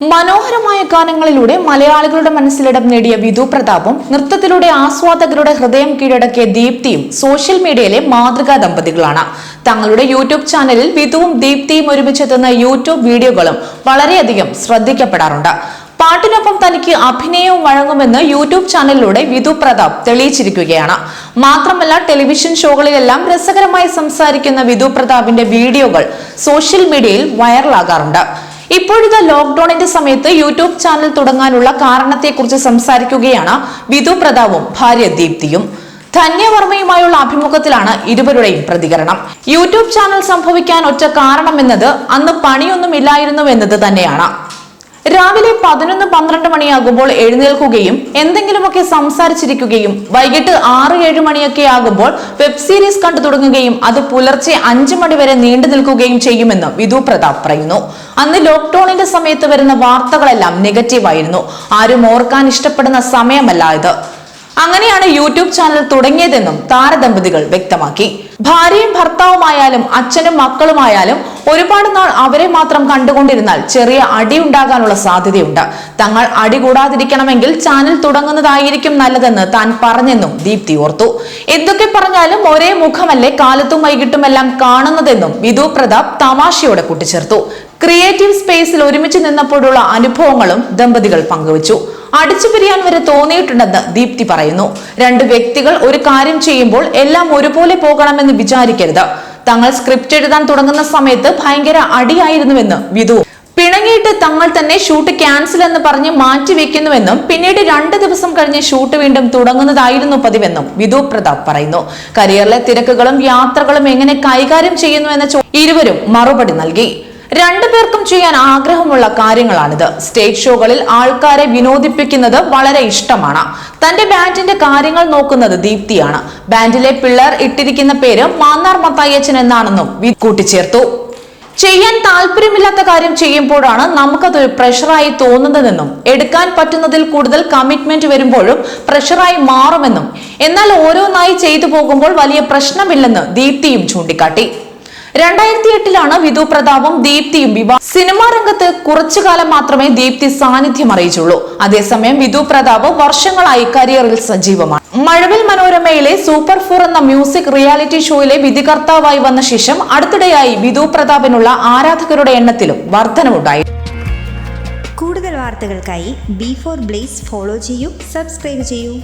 മനോഹരമായ ഗാനങ്ങളിലൂടെ മലയാളികളുടെ മനസ്സിലിടം നേടിയ വിധു പ്രതാപും നൃത്തത്തിലൂടെ ആസ്വാദകരുടെ ഹൃദയം കീഴടക്കിയ ദീപ്തിയും സോഷ്യൽ മീഡിയയിലെ മാതൃകാ ദമ്പതികളാണ്. തങ്ങളുടെ യൂട്യൂബ് ചാനലിൽ വിധുവും ദീപ്തിയും ഒരുമിച്ചെത്തുന്ന യൂട്യൂബ് വീഡിയോകളും വളരെയധികം ശ്രദ്ധിക്കപ്പെടാറുണ്ട്. പാട്ടിനൊപ്പം തനിക്ക് അഭിനയവും വഴങ്ങുമെന്ന് യൂട്യൂബ് ചാനലിലൂടെ വിധു പ്രതാപ് തെളിയിച്ചിരിക്കുകയാണ്. മാത്രമല്ല ടെലിവിഷൻ ഷോകളിലെല്ലാം രസകരമായി സംസാരിക്കുന്ന വിധു പ്രതാപിന്റെ വീഡിയോകൾ സോഷ്യൽ മീഡിയയിൽ വൈറലാകാറുണ്ട്. ഇപ്പോഴത്തെ ലോക്ക്ഡൌണിന്റെ സമയത്ത് യൂട്യൂബ് ചാനൽ തുടങ്ങാനുള്ള കാരണത്തെക്കുറിച്ച് സംസാരിക്കുകയാണ് വിധു പ്രതാപും ഭാര്യ ദീപ്തിയും. ധന്യവർമ്മയുമായുള്ള അഭിമുഖത്തിലാണ് ഇരുവരുടെയും പ്രതികരണം. യൂട്യൂബ് ചാനൽ സംഭവിക്കാൻ ഒറ്റ കാരണമെന്നത് അന്ന് പണിയൊന്നും ഇല്ലായിരുന്നു എന്നത് തന്നെയാണ്. രാവിലെ പതിനൊന്ന് പന്ത്രണ്ട് മണിയാകുമ്പോൾ എഴുന്നേൽക്കുകയും എന്തെങ്കിലുമൊക്കെ സംസാരിച്ചിരിക്കുകയും വൈകിട്ട് ആറ് ഏഴ് മണിയൊക്കെ ആകുമ്പോൾ വെബ് സീരീസ് കണ്ടു തുടങ്ങുകയും അത് പുലർച്ചെ അഞ്ചു മണി വരെ നീണ്ടു നിൽക്കുകയും ചെയ്യുമെന്ന് വിധു പ്രതാപ് പറയുന്നു. അന്ന് ലോക്ക്ഡൌണിന്റെ സമയത്ത് വരുന്ന വാർത്തകളെല്ലാം നെഗറ്റീവായിരുന്നു. ആരും ഓർക്കാൻ ഇഷ്ടപ്പെടുന്ന സമയമല്ല ഇത്. അങ്ങനെയാണ് യൂട്യൂബ് ചാനൽ തുടങ്ങിയതെന്നും താരദമ്പതികൾ വ്യക്തമാക്കി. ഭാര്യയും ഭർത്താവുമായാലും അച്ഛനും മക്കളുമായാലും ഒരുപാട് നാൾ അവരെ മാത്രം കണ്ടുകൊണ്ടിരുന്നാൽ ചെറിയ അടി ഉണ്ടാകാനുള്ള സാധ്യതയുണ്ട്. തങ്ങൾ അടി കൂടാതിരിക്കണമെങ്കിൽ ചാനൽ തുടങ്ങുന്നതായിരിക്കും നല്ലതെന്ന് താൻ പറഞ്ഞെന്നും ദീപ്തി ഓർത്തു. എന്തൊക്കെ പറഞ്ഞാലും ഒരേ മുഖമല്ലേ കാലത്തും വൈകിട്ടുമെല്ലാം കാണുന്നതെന്നും വിധു പ്രതാപ് തമാശയോടെ കൂട്ടിച്ചേർത്തു. ക്രിയേറ്റീവ് സ്പേസിൽ ഒരുമിച്ച് നിന്നപ്പോഴുള്ള അനുഭവങ്ങളും ദമ്പതികൾ പങ്കുവച്ചു. അടിച്ചു പിരിയാൻ വരെ തോന്നിയിട്ടുണ്ടെന്ന് ദീപ്തി പറയുന്നു. രണ്ട് വ്യക്തികൾ ഒരു കാര്യം ചെയ്യുമ്പോൾ എല്ലാം ഒരുപോലെ പോകണമെന്ന് വിചാരിക്കരുത്. തങ്ങൾ സ്ക്രിപ്റ്റ് എഴുതാൻ തുടങ്ങുന്ന സമയത്ത് ഭയങ്കര അടിയായിരുന്നുവെന്ന് വിധു പിണങ്ങിയിട്ട് തങ്ങൾ തന്നെ ഷൂട്ട് ക്യാൻസൽ എന്ന് പറഞ്ഞ് മാറ്റിവെക്കുന്നുവെന്നും പിന്നീട് രണ്ട് ദിവസം കഴിഞ്ഞ് ഷൂട്ട് വീണ്ടും തുടങ്ങുന്നതായിരുന്നു പതിവെന്നും വിധു പ്രതാപ് പറയുന്നു. കരിയറിലെ തിരക്കുകളും യാത്രകളും എങ്ങനെ കൈകാര്യം ചെയ്യുന്നു എന്ന ചോ- ഇരുവരും മറുപടി നൽകി. രണ്ടുപേർക്കും ചെയ്യാൻ ആഗ്രഹമുള്ള കാര്യങ്ങളാണിത്. സ്റ്റേജ് ഷോകളിൽ ആൾക്കാരെ വിനോദിപ്പിക്കുന്നത് വളരെ ഇഷ്ടമാണ്. തന്റെ ബാൻഡിന്റെ കാര്യങ്ങൾ നോക്കുന്നത് ദീപ്തിയാണ്. ബാൻഡിലെ പിള്ളേർ ഇട്ടിരിക്കുന്ന പേര് മാന്നാർ മത്തായച്ചൻ എന്നാണെന്നും കൂട്ടിച്ചേർത്തു. ചെയ്യാൻ താല്പര്യമില്ലാത്ത കാര്യം ചെയ്യുമ്പോഴാണ് നമുക്കതൊരു പ്രഷറായി തോന്നുന്നതെന്നും എടുക്കാൻ പറ്റുന്നതിൽ കൂടുതൽ കമ്മിറ്റ്മെന്റ് വരുമ്പോഴും പ്രഷറായി മാറുമെന്നും എന്നാൽ ഓരോന്നായി ചെയ്തു പോകുമ്പോൾ വലിയ പ്രശ്നമില്ലെന്ന് ദീപ്തിയും ചൂണ്ടിക്കാട്ടി. രണ്ടായിരത്തി എട്ടിലാണ് വിധു പ്രതാപും ദീപ്തിയും വിവാഹം. സിനിമാ രംഗത്ത് കുറച്ചു കാലം മാത്രമേ ദീപ്തി സാന്നിധ്യം അറിയിച്ചുള്ളൂ. അതേസമയം വിധു പ്രതാപ് വർഷങ്ങളായി കരിയറിൽ സജീവമാണ്. മഴവിൽ മനോരമയിലെ സൂപ്പർ ഫോർ എന്ന മ്യൂസിക് റിയാലിറ്റി ഷോയിലെ വിധികർത്താവായി വന്ന ശേഷം അടുത്തിടെയായി വിധു പ്രതാപിനുള്ള ആരാധകരുടെ എണ്ണത്തിലും വർധനവുണ്ടായി. കൂടുതൽ വാർത്തകൾക്കായി ബി ഫോർ ബ്ലേസ് ഫോളോ ചെയ്യൂ സബ്സ്ക്രൈബ് ചെയ്യൂ.